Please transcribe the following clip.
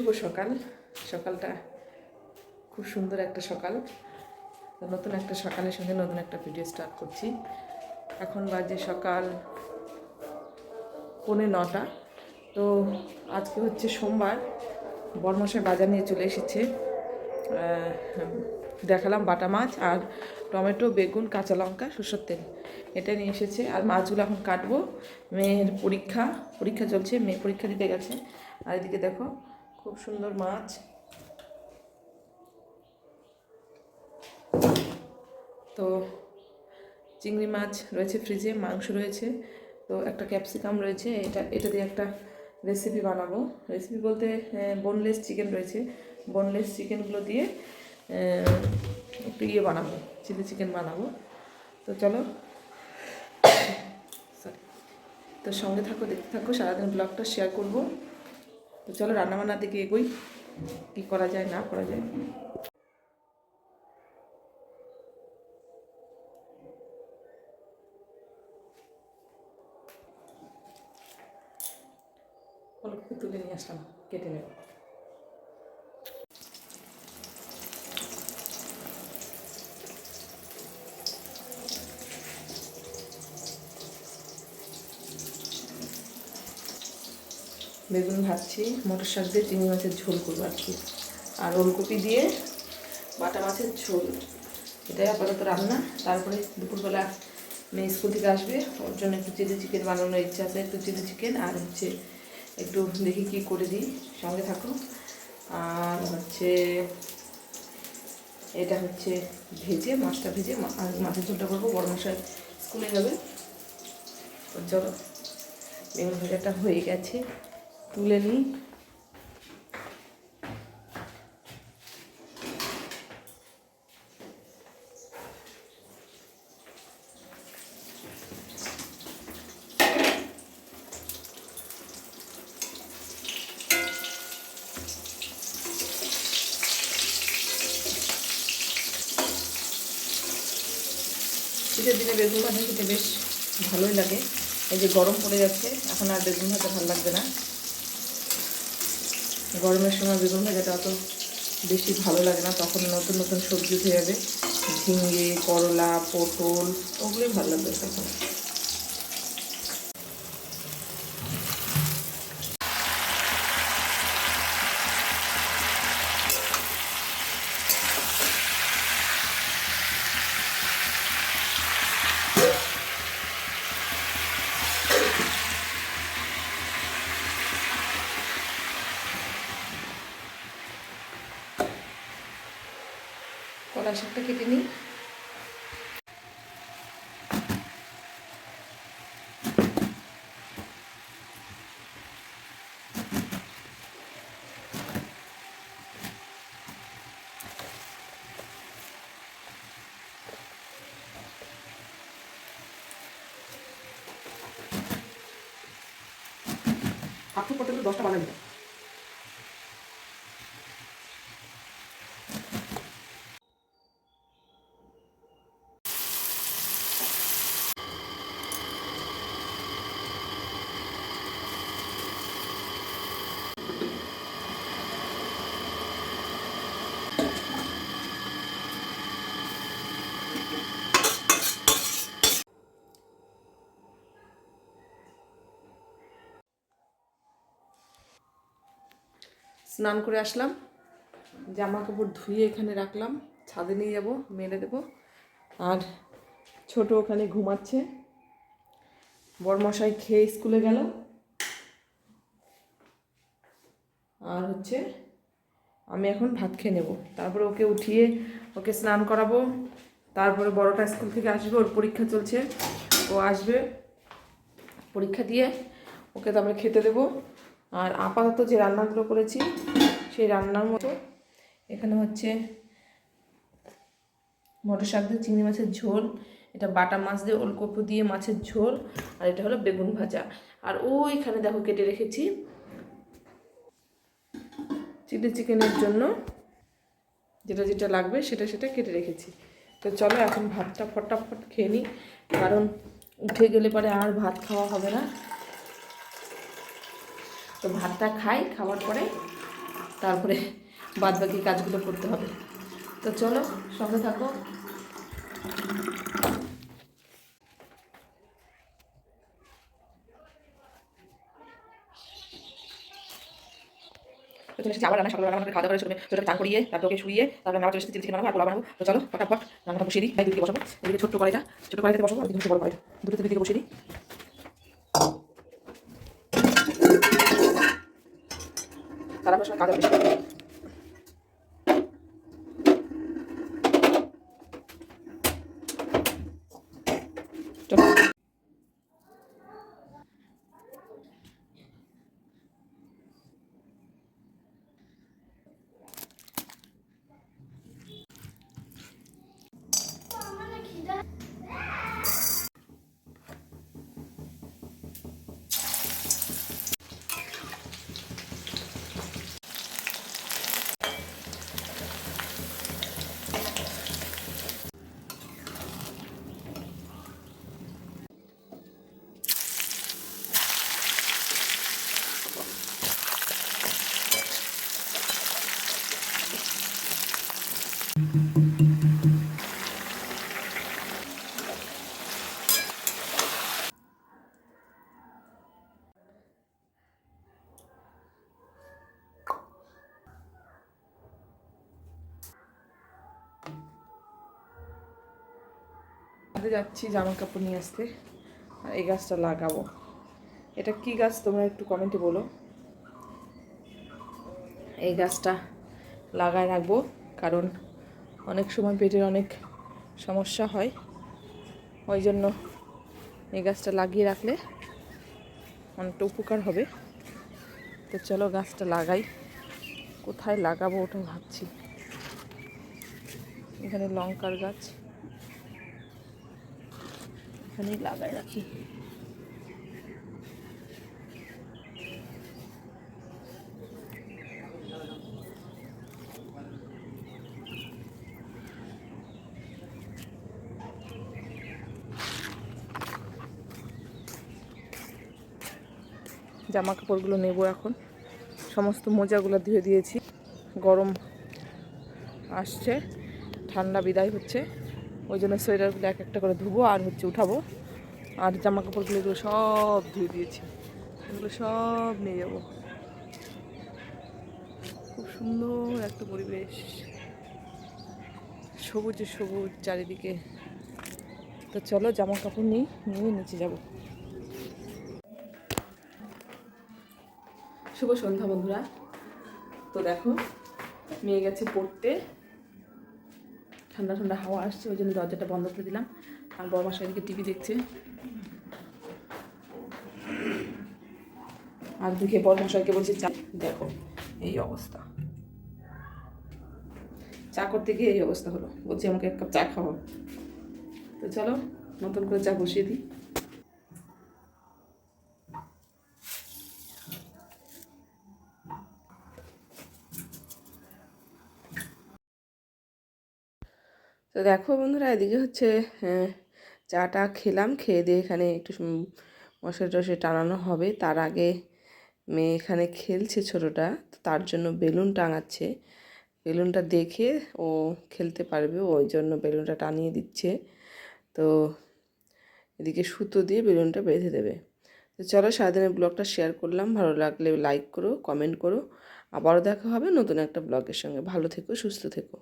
শুভ সকাল। সকালটা খুব সুন্দর একটা সকাল। নতুন একটা সকালের সঙ্গে নতুন একটা ভিডিও স্টার্ট করছি। এখন বাজে সকাল পৌনে নটা। তো আজকে হচ্ছে সোমবার। বরমশাই বাজার নিয়ে চলে এসেছে। দেখালাম বাটা মাছ আর টমেটো, বেগুন, কাঁচা লঙ্কা, সরষের তেল। এটা নিয়ে এসেছে। আর মাছগুলো এখন কাটবো। মেয়ের পরীক্ষা। পরীক্ষা চলছে। মেয়ে পরীক্ষা দিতে গেছে। আর এদিকে দেখো খুব সুন্দর মাছ। তো চিংড়ি মাছ রয়েছে ফ্রিজে মাংস রয়েছে। তো একটা ক্যাপসিকাম রয়েছে, এটা এটা দিয়ে একটা রেসিপি বানাবো। রেসিপি বলতে বোনলেস চিকেন রয়েছে। বোনলেস চিকেনগুলো দিয়ে একটু ইয়ে বানাবো চিলি চিকেন বানাবো। তো চলো। সরি তো সঙ্গে থাকো, দেখতে থাকো, সারাদিন ব্লগটা শেয়ার করব। তো চলো রান্নাবান্নার দিকে এগোই। কী করা যায়, না করা যায়? তুলে নিয়ে আসলাম, কেটে নেব। বেগুন ভাজছি, মটর শাক দিয়ে চিংড়ি মাছের ঝোল করব আর কি। আর ওলকপি দিয়ে বাটা মাছের ঝোল। এটাই আপাতত রান্না। তারপরে দুপুরবেলা মেয়ে স্কুল থেকে আসবে। ওর জন্য একটু চিলি চিকেন বানানোর ইচ্ছা আছে, একটু চিলি চিকেন আর হচ্ছে একটু দেখি কি করে দিই। সঙ্গে থাকো। আর হচ্ছে এটা হচ্ছে ভেজে, মাছটা ভেজে আর মাছের ঝোলটা করব। বড় মশাই স্কুলে যাবে। চলো, বেগুন ভাজাটা হয়ে গেছে। তুলে নিই। শীতের দিনে বেগুন ভাজা খেতে বেশ ভালোই লাগে। এই যে গরম পড়ে যাচ্ছে, এখন আর বেগুন ভাজা ভালো লাগবে না। গরমের সময় বেগুন ভাজাটা অত বেশি ভালো লাগে না। তখন নতুন নতুন সবজি উঠে যাবে। ঝিঙে, করলা, পটল, ওগুলোই ভালো লাগবে তখন। কলা শাকটা কেটে নিই। আপনি পর্যন্ত দশটা বানাবি স্নান করে আসলাম। জামা কাপড় ধুয়ে এখানে রাখলাম। ছাদে নিয়ে যাব, মেলে দেবো। আর ছোট ওখানে ঘুমাচ্ছে। বরমশাই খেয়ে স্কুলে গেল। আর হচ্ছে আমি এখন ভাত খেয়ে নেব। তারপরে ওকে উঠিয়ে ওকে স্নান করাবো। তারপরে বড়টা স্কুল থেকে আসবে, ওর পরীক্ষা চলছে। ও আসবে। পরীক্ষা দিয়ে ওকে তারপরে খেতে দেবো। আর আপাতত যে রান্নাগুলো করেছি, সেই রান্নার মতো। এখানে হচ্ছে মটর শাক দিয়ে চিংড়ি মাছের ঝোল, এটা বাটা মাছ দিয়ে ওলকপি দিয়ে মাছের ঝোল, আর এটা হলো বেগুন ভাজা। আর ওইখানে দেখো কেটে রেখেছি চিলি চিকেনের জন্য। যেটা যেটা লাগবে সেটা সেটা কেটে রেখেছি। তো চলো এখন ভাতটা ফটাফট খেয়ে নিই কারণ উঠে গেলে পরে আর ভাত খাওয়া হবে না। তো ভাতটা খাই, খাওয়ার পরে তারপরে বাদ বাকি কাজগুলো করতে হবে। তো চলো, সঙ্গে থাকো। আবার খাওয়া দাওয়া করে তারপর শুয়ে তারপরে চলে ছোট্ট কড়াইটা ছোটো কড়াইতে বসাবো বড় দুটো দিকে বসিয়ে দিই। তারপর সময় কাজ হবে যাচ্ছি জামা কাপড় নিয়ে আসতে। আর এই গাছটা লাগাবো। এটা কি গাছ তোমরা একটু কমেন্টে বলো। এই গাছটা লাগায় রাখব, কারণ অনেক সময় পেটের অনেক সমস্যা হয়। ওই জন্য এই গাছটা লাগিয়ে রাখলে অনেকটা উপকার হবে। তো চলো গাছটা লাগাই। কোথায় লাগাবো ওটা ভাবছি। এখানে লঙ্কার গাছ। এখানেই লাগাই রাখি। জামা কাপড়গুলো নেব এখন। সমস্ত মোজাগুলো ধুয়ে দিয়েছি। গরম আসছে, ঠান্ডা বিদায় হচ্ছে। ওই জন্য সোয়েটারগুলো এক একটা করে ধুবো আর হচ্ছে উঠাবো। আর জামা কাপড়গুলো এগুলো সব ধুয়ে দিয়েছি। এগুলো সব নিয়ে যাব। খুব সুন্দর একটা পরিবেশ। সবুজে সবুজ চারিদিকে। তো চলো জামা কাপড় নিই, নিয়ে নিচে যাব। শুভ সন্ধ্যা বন্ধুরা। তো দেখো, মেয়ে গেছে পড়তে। ঠান্ডা ঠান্ডা হাওয়া আসছে, ওই জন্য দরজাটা বন্ধ করে দিলাম। আর বড় মাসা এদিকে টিভি দেখছে। আর দেখে বড় মশাইকে বলছি, চা দেখো, এই অবস্থা। চা করতে গিয়ে এই অবস্থা হলো। বলছি, আমাকে এক কাপ চা খাওয়াও। তো চলো, নতুন করে চা বসিয়ে দিই। দেখো বন্ধুরা এদিকে হচ্ছে আহ, চাটা খেলাম খেয়ে দিয়ে এখানে একটু মশলা টশে টানানো হবে। তার আগে মেয়ে এখানে খেলছে ছোটোটা তো তার জন্য বেলুন টাঙাচ্ছে। বেলুনটা দেখে ও খেলতে পারবে ওই জন্য বেলুনটা টানিয়ে দিচ্ছে। তো এদিকে সুতো দিয়ে বেলুনটা বেঁধে দেবে। তো চলো সারাদিনের ব্লগটা শেয়ার করলাম। ভালো লাগলে লাইক করো কমেন্ট করো। আবারও দেখা হবে নতুন একটা ব্লগের সঙ্গে। ভালো থেকো সুস্থ থেকো।